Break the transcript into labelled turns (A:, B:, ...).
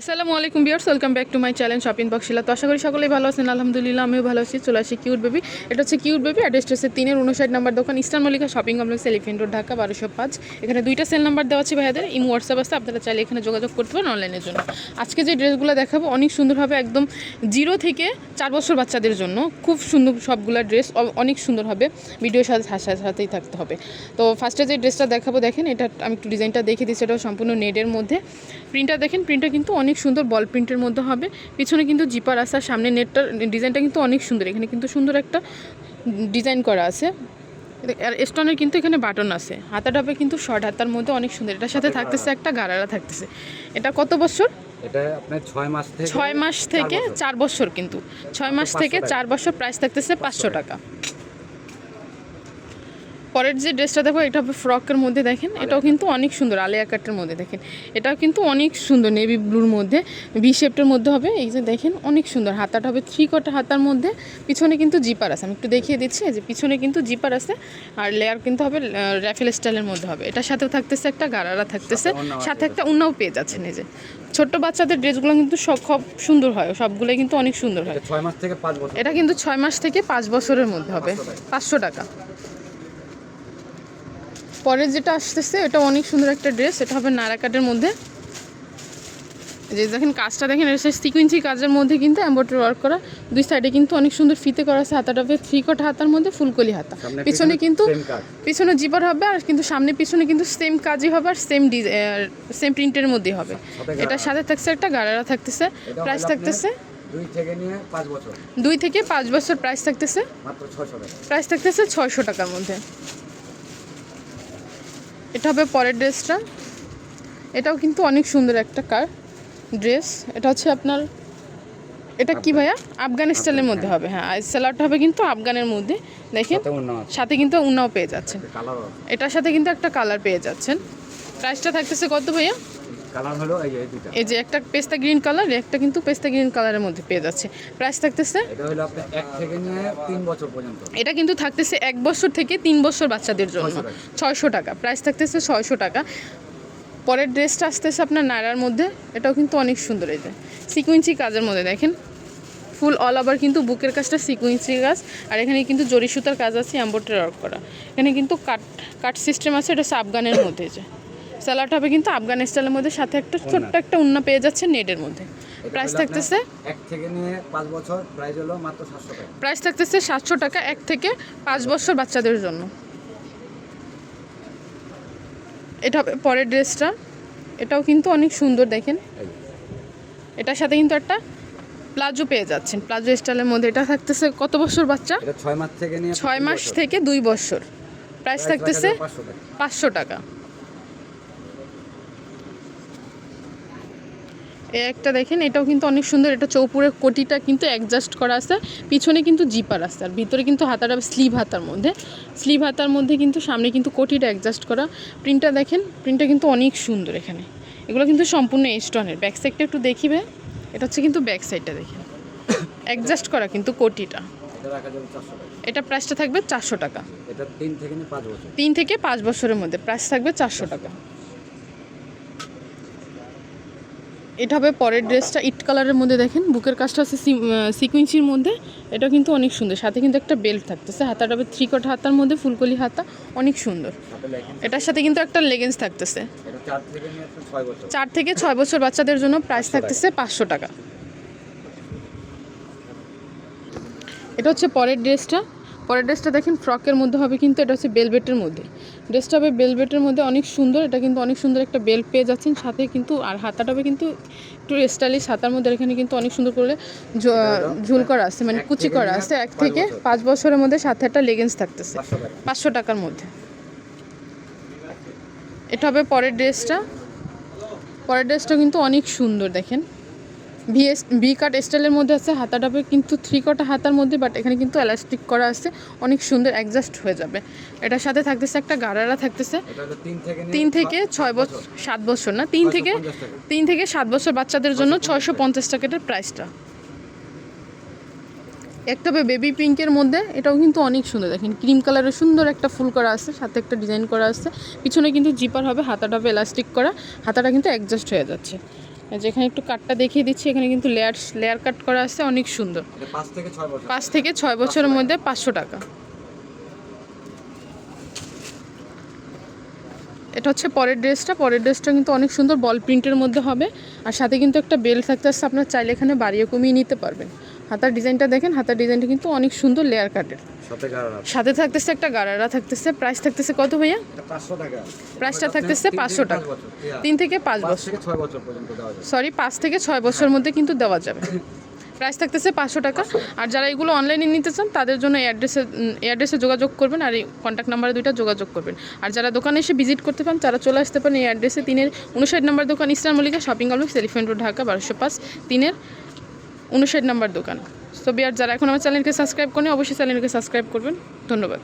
A: আসসালামু আলাইকুম viewers welcome back to my channel shopping বক্সিলা তো আশা করি সকলেই ভালো আছেন। আলহামদুলিল্লাহ, আমিও ভালো আছি। চলে আসি কিউট বেবি। এটা হচ্ছে কিউট বেবি, অ্যাড্রেসটা হচ্ছে তিনের উনষাট নাম্বার দোকান Eastern Mallika shopping complex, elephant road, Dhaka, বারোশো পাঁচ। এখানে দুইটা সেল নাম্বার দেওয়া আছে ভাইয়াদের। ইম, হোয়াটসঅ্যাপ আছে, আপনারা চাইলে এখানে যোগাযোগ করতে পারেন অনলাইনের জন্য। আজকে যে ড্রেসগুলো দেখাবো, অনেক সুন্দরভাবে একদম জিরো থেকে চার বছর বাচ্চাদের জন্য খুব সুন্দর সবগুলো ড্রেস অনেক সুন্দর হবে ভিডিওর সাথে সাথে সাথেই থাকতে হবে। তো ফার্স্টে যে ড্রেসটা দেখাবো, দেখেন, এটা আমি একটু ডিজাইনটা দেখে দিচ্ছি। এটাও সম্পূর্ণ নেটের মধ্যে। প্রিন্টটা দেখেন, প্রিন্টটা কিন্তু অনেক সুন্দর বল প্রিন্টের মধ্যে হবে। পিছনে কিন্তু জিপার আছে আর সামনে নেটটার ডিজাইনটা কিন্তু অনেক সুন্দর। এখানে কিন্তু সুন্দর একটা ডিজাইন করা আছে। আর স্টোনের কিন্তু এখানে বাটন আছে। হাতাটাপে কিন্তু শর্ট হাতার মধ্যে অনেক সুন্দর। এটার সাথে থাকতেছে একটা গারারা থাকতেছে। এটা কত বছর?
B: এটা আপনার ছয় মাস থেকে
A: ছয় মাস থেকে চার বছর কিন্তু। ছয় মাস থেকে চার বছর প্রাইস থাকতেছে পাঁচশো টাকা। পরের যে ড্রেসটা দেখো এটা হবে ফ্রকের মধ্যে দেখেন এটাও কিন্তু অনেক সুন্দর আলিয়া কাটের মধ্যে দেখেন। এটাও কিন্তু অনেক সুন্দর নেভি ব্লুর মধ্যে ভি শেপটার মধ্যে হবে। এই যে দেখেন অনেক সুন্দর হাতাটা হবে থ্রি কটা হাতার মধ্যে। পিছনে কিন্তু জিপার আছে আমি একটু দেখিয়ে দিচ্ছি যে পিছনে কিন্তু জিপার আছে আর লেয়ার কিন্তু হবে র্যাফেল স্টাইলের মধ্যে হবে। এটার সাথেও থাকতেছে একটা গারারা থাকতেছে সাথে একটা উন্নাও পেয়ে যাচ্ছে নিজে ছোট্ট বাচ্চাদের ড্রেসগুলো কিন্তু সব খুব সুন্দর হয় সবগুলোই কিন্তু অনেক সুন্দর হয়।
B: ছয় মাস থেকে পাঁচ বছর।
A: এটা কিন্তু ছয় মাস থেকে পাঁচ বছরের মধ্যে হবে পাঁচশো টাকা। পরের যেটা আসতেছে এটা অনেক সুন্দর একটা ড্রেস এটা হবে নারাকাটের মধ্যে। যে দেখেন কাজটা দেখেন এটা সিকুয়েন্সি কাজের মধ্যে কিন্তু এম্বয়ডারি ওয়ার্ক করা। দুই সাইডে কিন্তু অনেক সুন্দর ফিতে করা আছে হাতাটা হবে থ্রি কট হাতার মধ্যে ফুলকলি হাতা। পিছনে কিন্তু পিছনে জিপার হবে আর কিন্তু সামনে পিছনে কিন্তু সেম কাজই হবে আর সেম সেম প্রিন্টের মধ্যেই হবে। এটার সাথে থাকছে একটা গাড়ারা থাকতেছে
B: এটা
A: প্রাইস থাকতেছে।
B: দুই থেকে পাঁচ বছর।
A: প্রাইস থাকতেছে। প্রাইস থাকতেছে ছয়শো টাকার মধ্যে। এটা হবে পরের ড্রেসটা। এটাও কিন্তু অনেক সুন্দর একটা কার ড্রেস। এটা হচ্ছে আপনার এটা কি ভাইয়া? আফগান স্টাইলের মধ্যে হবে হ্যাঁ। আর স্যালাডটা হবে কিন্তু আফগানের মধ্যে। দেখেন
B: সাথে
A: কিন্তু উন্নাও পেয়ে যাচ্ছেন। এটার সাথে কিন্তু একটা কালার পেয়ে যাচ্ছেন। প্রাইসটা থাকতেছে কত ভাইয়া?
B: কালার হলো এই যে এই
A: এই যে একটা পেস্তা গ্রিন কালার একটা কিন্তু পেস্তা গ্রিন কালারের মধ্যে পেয়ে যাচ্ছে। প্রাইস থাকতেছে?
B: এটা হলো আপনার এক থেকে নিয়ে তিন বছর পর্যন্ত।
A: এটা কিন্তু থাকতেছে এক বছর থেকে তিন বছর বাচ্চাদের জন্য।
B: 600 টাকা।
A: ছয়শো টাকা। প্রাইস থাকতেছে ছয়শো টাকা। পরের ড্রেসটা আসতেছে আপনার নায়রার মধ্যে। এটাও কিন্তু অনেক সুন্দর এই যে। সিকুয়েন্সি কাজের মধ্যে দেখেন। ফুল অল ওভার কিন্তু বুকের কাজটা সিকুয়েন্সি কাজ। আর এখানে কিন্তু জরি সুতার কাজ আছে এম্বোটারি ওয়ার্ক করা। এখানে কিন্তু কাট কাট সিস্টেম আছে এটা আফগানের মধ্যে যে। স্যালাড হবে কিন্তু আফগান স্টাইলের মধ্যে সাথে একটা ছোট্ট একটা উন্না পেয়ে যাচ্ছে নেটের মধ্যে। প্রাইস থাকতেছে?
B: এক থেকে নিয়ে পাঁচ বছর প্রাইস হলো মাত্র সাতশো টাকা।
A: প্রাইস থাকতেছে সাতশো টাকা এক থেকে পাঁচ বছর বাচ্চাদের জন্য। এটা হবে পরের ড্রেসটা। এটাও কিন্তু অনেক সুন্দর দেখেন। এটার সাথে কিন্তু একটা প্লাজো পেয়ে যাচ্ছেন। প্লাজো স্টাইলের মধ্যে এটা থাকতেছে কত বছর বাচ্চা?
B: ছয় মাস থেকে নিয়ে
A: ছয় মাস থেকে দুই বছর। প্রাইস থাকতেছে
B: রাখা যাবে 500 টাকা।
A: পাঁচশো টাকা। একটা দেখেন এটাও কিন্তু অনেক সুন্দর এটা চৌপুরের কোটিটা কিন্তু অ্যাডজাস্ট করা আছে। পিছনে কিন্তু জিপার আছে আর ভিতরে কিন্তু হাতাটা স্লিভ হাতার মধ্যে। স্লিভ হাতার মধ্যে কিন্তু সামনে কিন্তু কোটিটা অ্যাডজাস্ট করা। প্রিন্টটা দেখেন প্রিন্টটা কিন্তু অনেক সুন্দর এখানে। এগুলো কিন্তু সম্পূর্ণ স্টোনের। ব্যাক সাইডটা একটু দেখিবে। এটা হচ্ছে কিন্তু ব্যাক সাইডটা দেখেন। অ্যাডজাস্ট করা কিন্তু কোটিটা।
B: এটা
A: প্রাইসটা থাকবে চারশো টাকা।
B: তিন থেকে পাঁচ
A: তিন থেকে পাঁচ বছরের মধ্যে। প্রাইস থাকবে চারশো টাকা। এটা হবে পরের ড্রেসটা ইট কালারের মধ্যে দেখেন বুকের কাজটা আছে সিকুয়েন্সির মধ্যে। এটা কিন্তু অনেক সুন্দর। সাথে কিন্তু একটা বেল্ট থাকতেছে। হাতাটা হবে থ্রি কট হাতার মধ্যে ফুলকলি হাতা অনেক সুন্দর। এটার সাথে কিন্তু একটা লেগেন্স থাকতেছে।
B: চার থেকে ছয় বছর।
A: বাচ্চাদের জন্য প্রাইস থাকতেছে পাঁচশো টাকা। এটা হচ্ছে পরের ড্রেসটা। পরের ড্রেসটা দেখেন ফ্রকের মধ্যে হবে কিন্তু এটা হচ্ছে বেলভেটের মধ্যে। ড্রেসটা হবে বেলভেটের মধ্যে অনেক সুন্দর এটা কিন্তু অনেক সুন্দর একটা বেল্ট পেয়ে যাচ্ছেন। সাথে কিন্তু আর হাতাটা হবে কিন্তু একটু স্টাইলিশ হাতার মধ্যে এখানে কিন্তু অনেক সুন্দর করে ঝুল করা আছে মানে কুচি করা আছে। এক থেকে পাঁচ বছরের মধ্যে সাথে একটা লেগেন্স থাকতেছে।
B: পাঁচশো
A: টাকার মধ্যে। এটা হবে পরের ড্রেসটা। পরের ড্রেসটা কিন্তু অনেক সুন্দর দেখেন। ভিএস ভি কাট স্টাইলের মধ্যে আছে হাতাটাবে কিন্তু থ্রি কটা হাতার মধ্যে বাট এখানে কিন্তু এলাস্টিক করা আছে অনেক সুন্দর অ্যাডজাস্ট হয়ে যাবে। এটার সাথে থাকতেছে একটা গারারা থাকতেছে।
B: তিন থেকে
A: ছয় বছর। সাত বছর না তিন থেকে তিন থেকে সাত বছর বাচ্চাদের জন্য ছয়শো পঞ্চাশ টাকাটার প্রাইসটা একটা বেবি পিঙ্কের মধ্যে এটাও কিন্তু অনেক সুন্দর দেখেন ক্রিম কালারের সুন্দর একটা ফুল করা আছে সাথে একটা ডিজাইন করা আছে। পিছনে কিন্তু জিপার হবে হাতাটা এলাস্টিক করা হাতাটা কিন্তু অ্যাডজাস্ট হয়ে যাচ্ছে। এই যে এখানে একটু কাটটা দেখিয়ে দিচ্ছি এখানে কিন্তু লেয়ার লেয়ার কাট করা আছে অনেক সুন্দর।
B: পাঁচ থেকে ছয় বছর।
A: পাঁচ থেকে ছয় বছরের মধ্যে পাঁচশো টাকা। এটা হচ্ছে পরের ড্রেসটা। পরের ড্রেসটা কিন্তু অনেক সুন্দর বল প্রিন্টের মধ্যে হবে। আর সাথে কিন্তু একটা বেল থাকতে আসছে আপনার চাইলে এখানে বাড়িয়ে কমিয়ে নিতে পারবেন। হাতার ডিজাইনটা দেখেন হাতার ডিজাইনটা কিন্তু অনেক সুন্দর লেয়ার কাটের
B: সাথে
A: থাকতেছে একটা গারারা থাকতেছে প্রাইস থাকতেছে কত ভাইয়া? প্রাইসটা থাকতেছে পাঁচশো টাকা।
B: বছর।
A: তিন থেকে পাঁচ বছর।
B: বছর
A: সরি পাঁচ থেকে ছয় বছরের মধ্যে কিন্তু দেওয়া যাবে। প্রাইস থাকতেছে পাঁচশো টাকা। আর যারা এগুলো অনলাইনে নিতে চান তাদের জন্য এই অ্যাড্রেসে এই অ্যাড্রেসে যোগাযোগ করবেন আর এই কন্ট্যাক্ট নাম্বারে দুইটা যোগাযোগ করবেন। আর যারা দোকানে এসে ভিজিট করতে পান তারা চলে আসতে পারেন এই অ্যাড্রেসে তিনের উনষাট নাম্বার দোকান Eastern Mallika shopping complex elephant road Dhaka বারোশো পাঁচ। তিনের উনষাট নম্বর দোকান। তো বিয়ার যারা এখন আমার চ্যানেলকে সাবস্ক্রাইব করেন, অবশ্যই চ্যানেলকে সাবস্ক্রাইব করবেন। ধন্যবাদ।